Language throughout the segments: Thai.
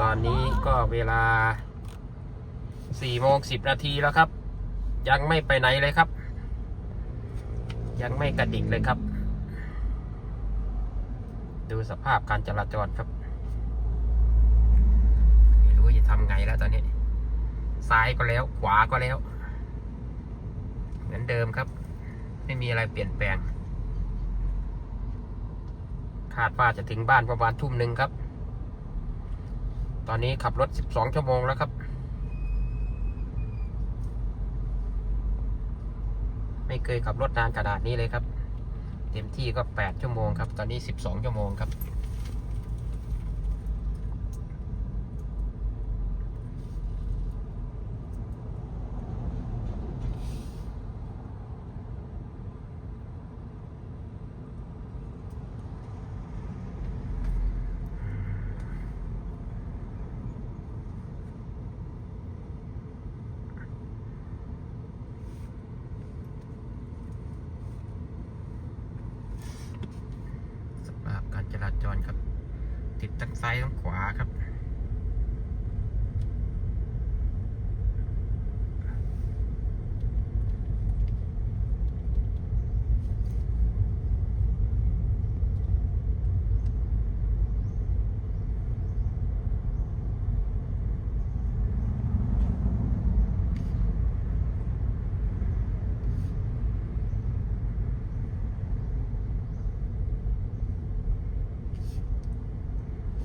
ตอนนี้ก็เวลา4โมง10นาทีแล้วครับ ยังไม่ไปไหนเลยครับ ยังไม่กระดิกเลยครับ ดูสภาพการจราจรครับ ไม่รู้จะทำไงแล้วตอนนี้ ซ้ายก็แล้วขวาก็แล้ว เหมือนเดิมครับ ไม่มีอะไรเปลี่ยนแปลง คาดว่าจะถึงบ้านประมาณทุ่มหนึ่งครับ ตอนนี้ขับรถ 12 ชั่วโมงแล้วครับ ไม่เคยขับรถนานขนาดนี้เลยครับ เต็มที่ก็ 8 ชั่วโมงครับ ตอนนี้ 12 ชั่วโมงครับ สภาพการจราจรครับ ติด ทั้งซ้ายทั้งขวาครับ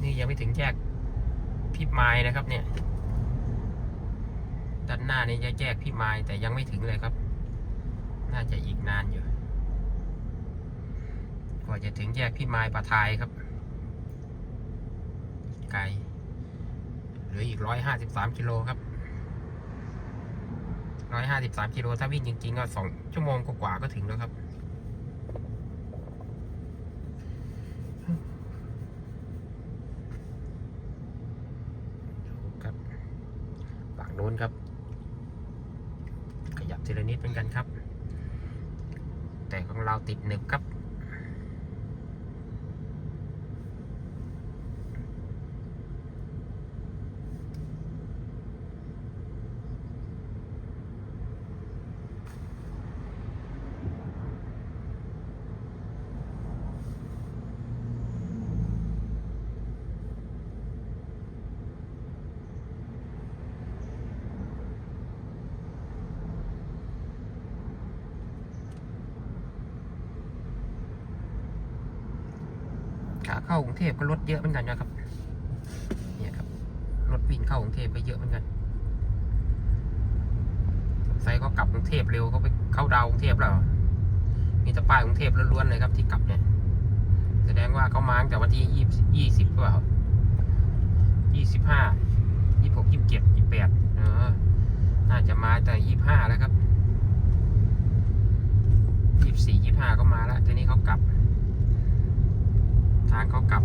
นี่ ยังไม่ถึงแยกพิบไมายนะครับเนี่ย ด้านหน้านี่จะแยกพิบไมายแต่ยังไม่ถึงเลยครับ น่าจะอีกนานอยู่กว่าจะถึงแยกพิมายปะทายครับ ไกลเหลืออีกร้อยห้าสิบสามกิโลครับร้อยห้าสิบสามกิโลถ้าวิ่งจริงๆก็สองชั่วโมงกว่าก็ถึงแล้วครับฝั่ง นู้นครับ ขยับทีละนิดเหมือนกันครับ แต่ของเราติดหนึบครับ ขาเข้ากรุงเทพก็รถเยอะเหมือนกันนะครับเนี่ยครับรถวิ่งเข้ากรุงเทพก็เยอะเหมือนกันใส่ก็กลับกรุงเทพเร็วเขาไปเข้าดาวกรุงเทพแล้วมีแต่ป้ายกรุงเทพล้วนๆเลยครับที่กลับเนี่ยแสดงว่าเขามาตั้งแต่วันที่ยี่ยี่สิบเปล่ายี่สิบห้ายี่หกยี่สิบเจ็ดยี่แปดเออน่าจะมาแต่ยี่ห้าแล้วครับยี่สี่ยี่ห้าก็มาแล้วทีนี้เขาางเขากลับ